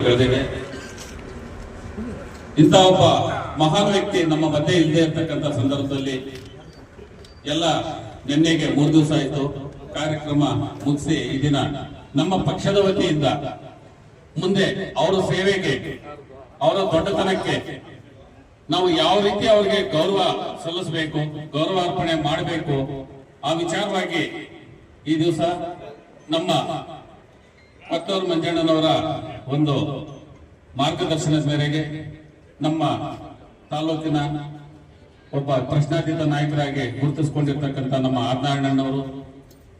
ಬೆಳೆದಿದೆ ಇಂಥ ಒಬ್ಬ ಮಹಾನ್ ವ್ಯಕ್ತಿ ನಮ್ಮ ಮಧ್ಯೆ ಇಲ್ಲದೆ ಇರತಕ್ಕಂತ ಸಂದರ್ಭದಲ್ಲಿ ಎಲ್ಲ ನಿನ್ನೆಗೆ ಮೂರು ದಿವಸ ಆಯಿತು. ಕಾರ್ಯಕ್ರಮ ಮುಗಿಸಿ ಈ ದಿನ ನಮ್ಮ ಪಕ್ಷದ ವತಿಯಿಂದ ಮುಂದೆ ಅವರ ಸೇವೆಗೆ, ಅವರ ದೊಡ್ಡತನಕ್ಕೆ ನಾವು ಯಾವ ರೀತಿ ಅವರಿಗೆ ಗೌರವ ಸಲ್ಲಿಸಬೇಕು, ಗೌರವ ಅರ್ಪಣೆ ಮಾಡಬೇಕು, ಆ ವಿಚಾರವಾಗಿ ಈ ದಿವಸ ನಮ್ಮ ಪತ್ತೂರು ಮಂಜಣ್ಣನವರ ಒಂದು ಮಾರ್ಗದರ್ಶನದ ಮೇರೆಗೆ ನಮ್ಮ ತಾಲೂಕಿನ ಒಬ್ಬ ಪ್ರಶ್ನಾತೀತ ನಾಯಕರಾಗಿ ಗುರುತಿಸಿಕೊಂಡಿರ್ತಕ್ಕಂಥ ನಮ್ಮ ಆರ್ನಾರಾಯಣನವರು,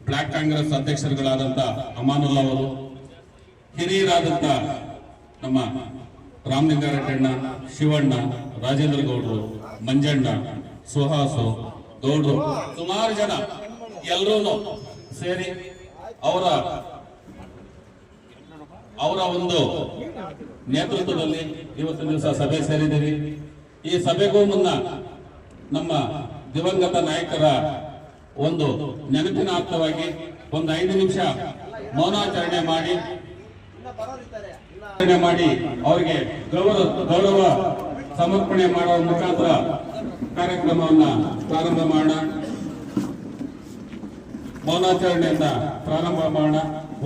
ಬ್ಲಾಕ್ ಕಾಂಗ್ರೆಸ್ ಅಧ್ಯಕ್ಷರುಗಳಾದಂಥ ಅಮಾನುಲ್ಲಾ ಅವರು, ಹಿರಿಯರಾದಂಥ ನಮ್ಮ ರಾಮಲಿಂಗಾರೆಡ್ಡಣ್ಣ ಶಿವಣ್ಣ, ರಾಜೇಂದ್ರ ಗೌಡರು, ಮಂಜಣ್ಣ, ಸುಹಾಸು, ಗೌಡ್ರು, ಸುಮಾರು ಜನ ಎಲ್ಲರೂ ಸೇರಿ ಅವರ ಅವರ ಒಂದು ನೇತೃತ್ವದಲ್ಲಿ ಇವತ್ತು ದಿವಸ ಸಭೆ ಸೇರಿದ್ದೀವಿ. ಈ ಸಭೆಗೂ ಮುನ್ನ ನಮ್ಮ ದಿವಂಗತ ನಾಯಕರ ಒಂದು ನೆನಪಿನಾರ್ಥವಾಗಿ ಒಂದು ಐದು ನಿಮಿಷ ಮೌನಾಚರಣೆ ಮಾಡಿ ಮಾಡಿ ಅವರಿಗೆ ಗೌರವ ಗೌರವ ಸಮರ್ಪಣೆ ಮಾಡುವ ಮುಖಾಂತರ ಕಾರ್ಯಕ್ರಮವನ್ನು ಪ್ರಾರಂಭ ಮಾಡೋಣ. ಮೌನಾಚರಣೆಯಿಂದ ಪ್ರಾರಂಭ ಮಾಡೋಣ.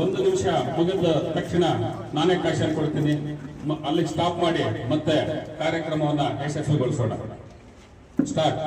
ಒಂದು ನಿಮಿಷ ಮುಗಿದ ತಕ್ಷಣ ನಾನೇ ಕಾಶ ಕೊಡ್ತೀನಿ ಅಲ್ಲಿ ಸ್ಟಾಪ್ ಮಾಡಿ ಮತ್ತೆ ಕಾರ್ಯಕ್ರಮವನ್ನ ಯಶಸ್ವಿಗೊಳಿಸೋಣ. ಸ್ಟಾರ್ಟ್